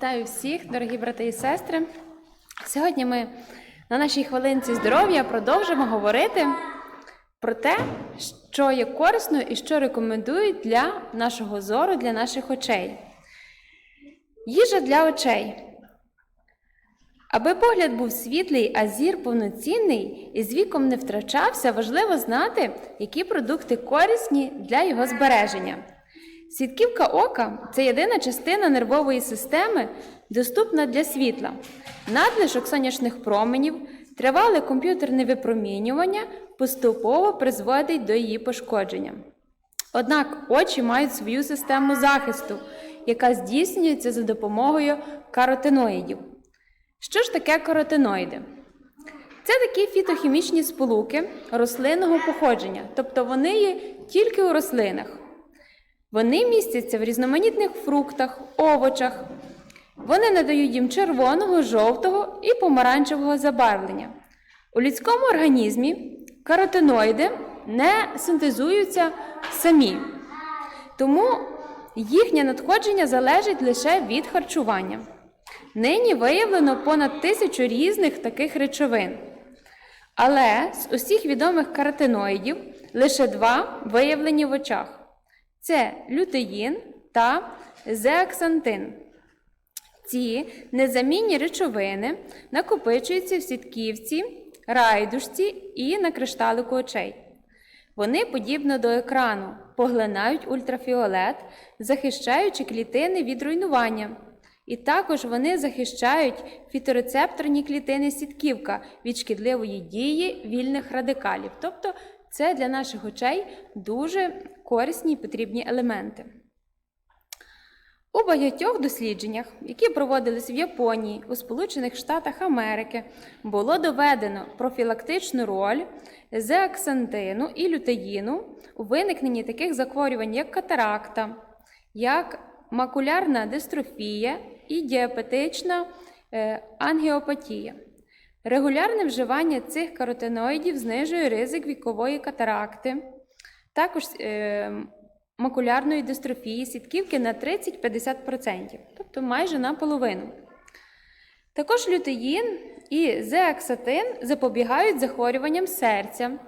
Вітаю всіх, дорогі брати і сестри. Сьогодні ми на нашій хвилинці здоров'я продовжимо говорити про те, що є корисно і що рекомендують для нашого зору, для наших очей. Їжа для очей. Аби погляд був світлий, а зір повноцінний і з віком не втрачався, важливо знати, які продукти корисні для його збереження. Сітківка ока це єдина частина нервової системи, доступна для світла. Надлишок сонячних променів, тривале комп'ютерне випромінювання поступово призводить до її пошкодження. Однак очі мають свою систему захисту, яка здійснюється за допомогою каротиноїдів. Що ж таке каротиноїди? Це такі фітохімічні сполуки рослинного походження, тобто вони є тільки у рослинах. Вони містяться в різноманітних фруктах, овочах. Вони надають їм червоного, жовтого і помаранчевого забарвлення. У людському організмі каротиноїди не синтезуються самі, тому їхнє надходження залежить лише від харчування. Нині виявлено понад тисячу різних таких речовин. Але з усіх відомих каротиноїдів лише два виявлені в очах це лютеїн та зеаксантин. Ці незамінні речовини накопичуються в сітківці, райдушці і на кришталику очей. Вони, подібно до екрану, поглинають ультрафіолет, захищаючи клітини від руйнування. І також вони захищають фіторецепторні клітини сітківка від шкідливої дії вільних радикалів. Тобто це для наших очей дуже корисні і потрібні елементи. У багатьох дослідженнях, які проводились в Японії, у Сполучених Штатах Америки, було доведено профілактичну роль зеаксантину і лютеїну у виникненні таких захворювань, як катаракта, як макулярна дистрофія і діабетична е, ангіопатія. Регулярне вживання цих каротиноїдів знижує ризик вікової катаракти, також е, макулярної дистрофії сітківки на 30-50%, тобто майже наполовину. Також лютеїн і зеаксатин запобігають захворюванням серця,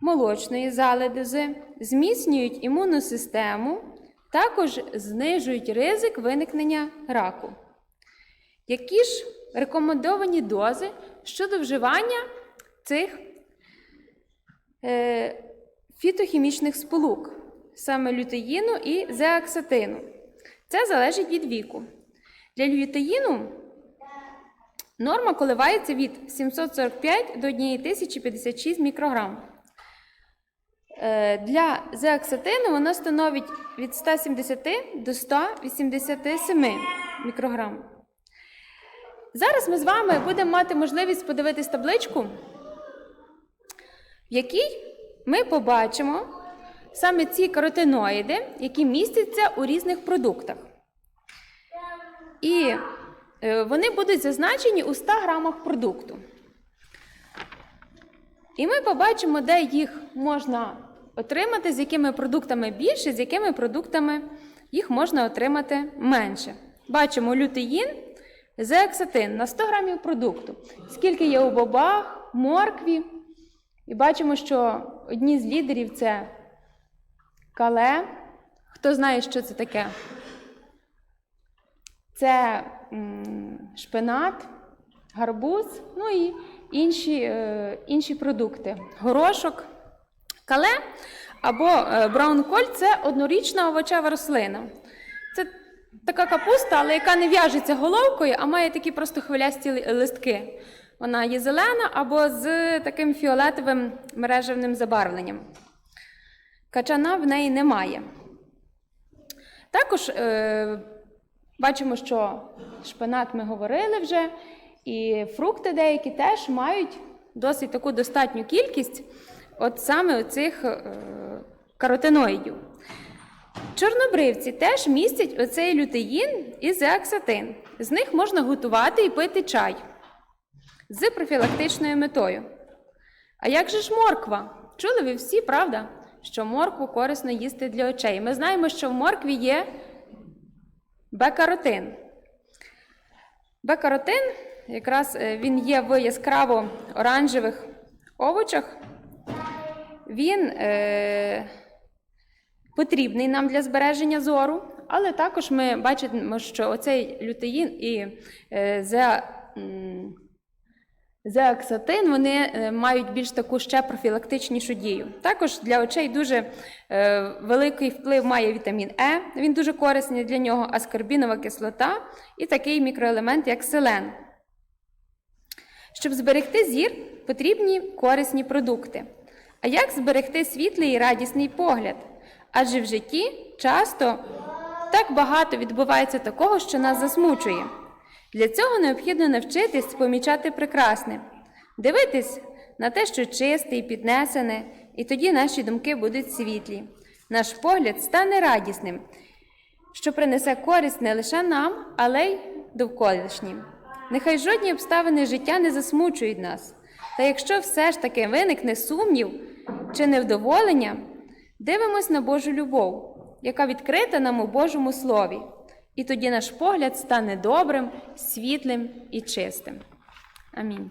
молочної заледози, зміцнюють імунну систему, також знижують ризик виникнення раку. Які ж рекомендовані дози щодо вживання цих е, фітохімічних сполук, саме лютеїну і зеаксатину? Це залежить від віку. Для лютеїну норма коливається від 745 до 1056 мікрограм. Е, Для зеаксатину вона становить від 170 до 187 мікрограм. Зараз ми з вами будемо мати можливість подивитись табличку, в якій ми побачимо саме ці каротиноїди, які містяться у різних продуктах. І е, вони будуть зазначені у 100 грамах продукту. І ми побачимо, де їх можна отримати, з якими продуктами більше, з якими продуктами їх можна отримати менше. Бачимо лютеїн, зеаксатин на 100 грамів продукту. Скільки є у бобах, моркві. І бачимо, що одні з лідерів це кале. Хто знає, що це таке? Це шпинат, гарбуз, ну і інші, е, інші продукти. Горошок, кале або е, браунколь це однорічна овочева рослина. Це така капуста, але яка не в'яжеться головкою, а має такі просто хвилясті листки. Вона є зелена або з таким фіолетовим мережевним забарвленням. Качана в неї немає. Також е, бачимо, що шпинат ми говорили вже, і фрукти деякі теж мають досить таку достатню кількість от саме оцих е, каротиноїдів. Чорнобривці теж містять оцей лютеїн і зеаксатин. З них можна готувати і пити чай з профілактичною метою. А як же ж морква? Чули ви всі, правда, що моркву корисно їсти для очей. Ми знаємо, що в моркві є бекаротин. Бекаротин, якраз е, він є в яскраво оранжевих овочах. Він е, потрібний нам для збереження зору, але також ми бачимо, що оцей лютеїн і е, зе, м, Зеаксатин вони е, мають більш таку ще профілактичнішу дію. Також для очей дуже е, великий вплив має вітамін Е, він дуже корисний для нього, аскорбінова кислота і такий мікроелемент, як селен. Щоб зберегти зір, потрібні корисні продукти. А як зберегти світлий і радісний погляд? Адже в житті часто так багато відбувається такого, що нас засмучує. Для цього необхідно навчитись помічати прекрасне, дивитись на те, що чисте і піднесене, і тоді наші думки будуть світлі. Наш погляд стане радісним, що принесе користь не лише нам, але й довколишнім. Нехай жодні обставини життя не засмучують нас. Та якщо все ж таки виникне сумнів чи невдоволення, дивимось на Божу любов, яка відкрита нам у Божому Слові. І тоді наш погляд стане добрим, світлим і чистим. Амінь.